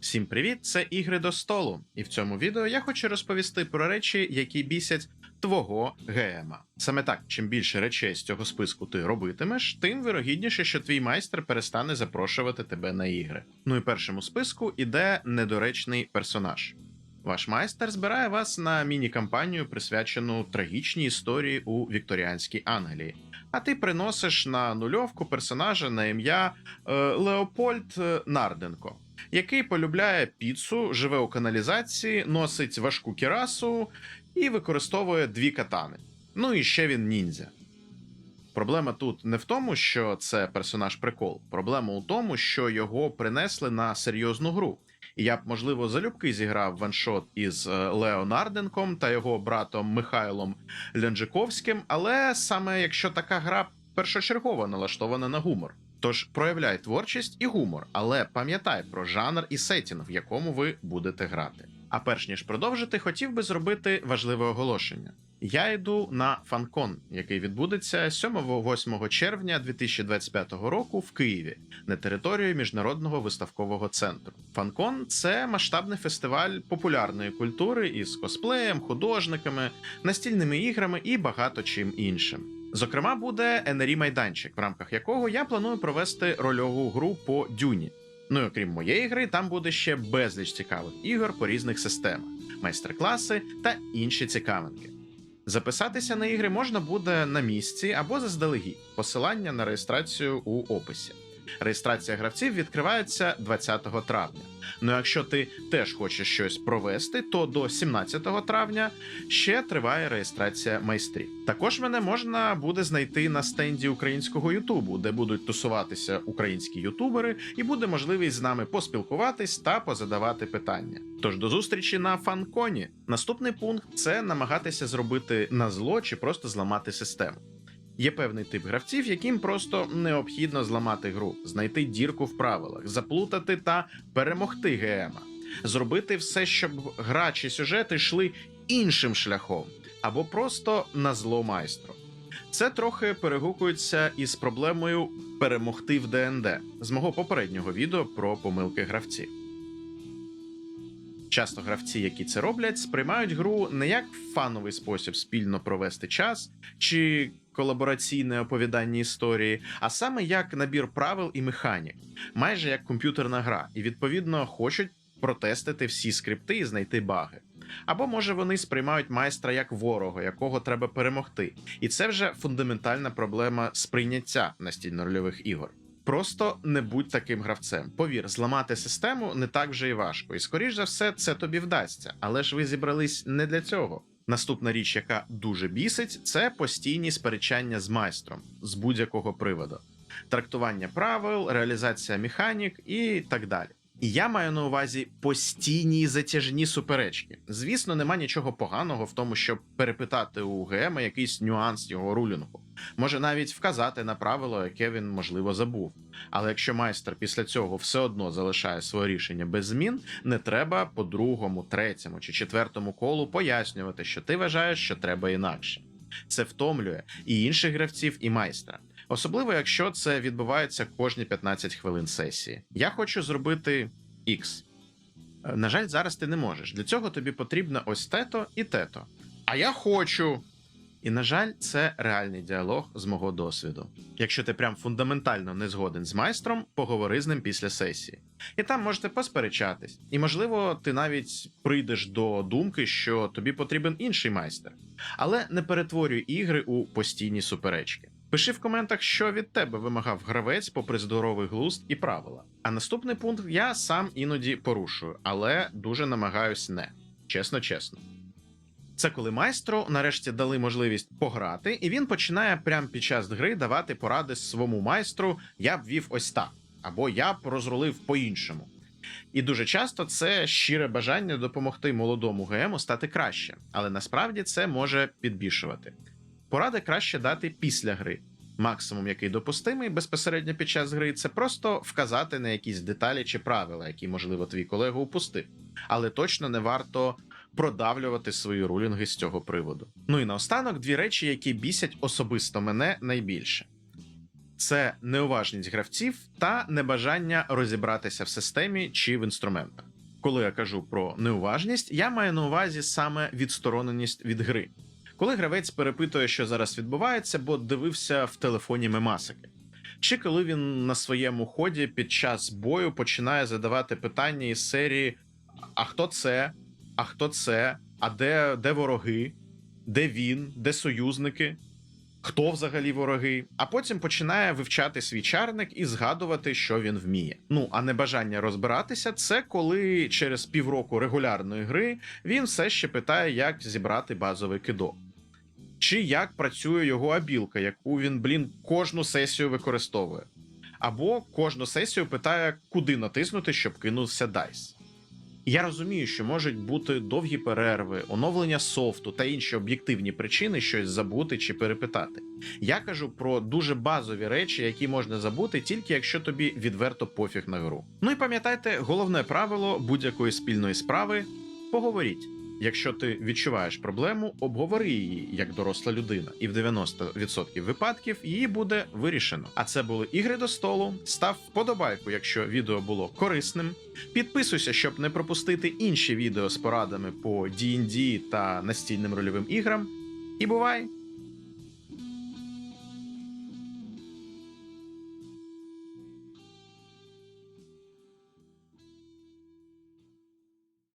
Всім привіт! Це ігри до столу. І в цьому відео я хочу розповісти про речі, які бісять твого ГМа. Саме так, чим більше речей з цього списку ти робитимеш, тим вирогідніше, що твій майстер перестане запрошувати тебе на ігри. Ну і першим у списку іде недоречний персонаж. Ваш майстер збирає вас на міні-кампанію, присвячену трагічній історії у вікторіанській Англії. А ти приносиш на нульовку персонажа на ім'я е, Леопольд е, Нарденко, який полюбляє піцу, живе у каналізації, носить важку кірасу і використовує дві катани. Ну і ще він ніндзя. Проблема тут не в тому, що це персонаж прикол. Проблема у тому, що його принесли на серйозну гру. І я б, можливо, залюбки зіграв ваншот із е, Лео Нарденком та його братом Михайлом Ленджиковським, але саме якщо така гра першочергово налаштована на гумор. Тож проявляй творчість і гумор, але пам'ятай про жанр і сетінг, в якому ви будете грати. А перш ніж продовжити, хотів би зробити важливе оголошення. Я йду на фанкон, який відбудеться 7-8 червня 2025 року в Києві на території міжнародного виставкового центру. Фанкон це масштабний фестиваль популярної культури із косплеєм, художниками, настільними іграми і багато чим іншим. Зокрема, буде енері майданчик, в рамках якого я планую провести рольову гру по дюні. Ну і окрім моєї гри, там буде ще безліч цікавих ігор по різних системах, майстер-класи та інші цікавинки. Записатися на ігри можна буде на місці або заздалегідь. Посилання на реєстрацію у описі. Реєстрація гравців відкривається 20 травня. Ну якщо ти теж хочеш щось провести, то до 17 травня ще триває реєстрація майстрів. Також мене можна буде знайти на стенді українського Ютубу, де будуть тусуватися українські ютубери, і буде можливість з нами поспілкуватись та позадавати питання. Тож до зустрічі на фанконі. Наступний пункт це намагатися зробити на зло чи просто зламати систему. Є певний тип гравців, яким просто необхідно зламати гру, знайти дірку в правилах, заплутати та перемогти ГМа, зробити все, щоб гра чи сюжети йшли іншим шляхом, або просто на зло майстру. Це трохи перегукується із проблемою перемогти в ДНД з мого попереднього відео про помилки гравців. Часто гравці, які це роблять, сприймають гру не як фановий спосіб спільно провести час чи колабораційне оповідання історії, а саме як набір правил і механік, майже як комп'ютерна гра, і відповідно хочуть протестити всі скрипти і знайти баги. Або може вони сприймають майстра як ворога, якого треба перемогти, і це вже фундаментальна проблема сприйняття настільно-рольових ігор. Просто не будь таким гравцем. Повір, зламати систему не так вже і важко. І скоріш за все, це тобі вдасться. Але ж ви зібрались не для цього. Наступна річ, яка дуже бісить, це постійні сперечання з майстром з будь-якого приводу, трактування правил, реалізація механік і так далі. І я маю на увазі постійні затяжні суперечки. Звісно, нема нічого поганого в тому, щоб перепитати у ГМ якийсь нюанс його рулінгу. Може навіть вказати на правило, яке він можливо забув. Але якщо майстер після цього все одно залишає своє рішення без змін, не треба по другому, третьому чи четвертому колу пояснювати, що ти вважаєш, що треба інакше. Це втомлює і інших гравців, і майстра. Особливо, якщо це відбувається кожні 15 хвилин сесії. Я хочу зробити X. Е, На жаль, зараз ти не можеш. Для цього тобі потрібно ось тето і тето. А я хочу. І, на жаль, це реальний діалог з мого досвіду. Якщо ти прям фундаментально не згоден з майстром, поговори з ним після сесії. І там можете посперечатись. І, можливо, ти навіть прийдеш до думки, що тобі потрібен інший майстер. Але не перетворюй ігри у постійні суперечки. Пиши в коментах, що від тебе вимагав гравець попри здоровий глузд і правила. А наступний пункт я сам іноді порушую, але дуже намагаюсь не. Чесно, чесно. Це коли майстру нарешті дали можливість пограти, і він починає прямо під час гри давати поради своєму майстру: я б вів ось так, або я б розрулив по-іншому. І дуже часто це щире бажання допомогти молодому ГМу стати краще, але насправді це може підбільшувати. Поради краще дати після гри. Максимум, який допустимий безпосередньо під час гри, це просто вказати на якісь деталі чи правила, які, можливо, твій колега упустив. Але точно не варто продавлювати свої рулінги з цього приводу. Ну і наостанок дві речі, які бісять особисто мене найбільше: це неуважність гравців та небажання розібратися в системі чи в інструментах. коли я кажу про неуважність, я маю на увазі саме відстороненість від гри. Коли гравець перепитує, що зараз відбувається, бо дивився в телефоні мемасики. Чи коли він на своєму ході під час бою починає задавати питання із серії: А хто це? А хто це? А де, де вороги? Де він? Де союзники? Хто взагалі вороги? А потім починає вивчати свій чарник і згадувати, що він вміє. Ну а небажання розбиратися це коли через півроку регулярної гри він все ще питає, як зібрати базовий кидок. Чи як працює його абілка, яку він, блін, кожну сесію використовує. Або кожну сесію питає, куди натиснути, щоб кинувся дайс. Я розумію, що можуть бути довгі перерви, оновлення софту та інші об'єктивні причини щось забути чи перепитати. Я кажу про дуже базові речі, які можна забути тільки якщо тобі відверто пофіг на гру. Ну і пам'ятайте, головне правило будь-якої спільної справи поговоріть. Якщо ти відчуваєш проблему, обговори її як доросла людина, і в 90% випадків її буде вирішено. А це були ігри до столу. Став вподобайку, якщо відео було корисним. Підписуйся, щоб не пропустити інші відео з порадами по D&D та настільним рольовим іграм. І бувай!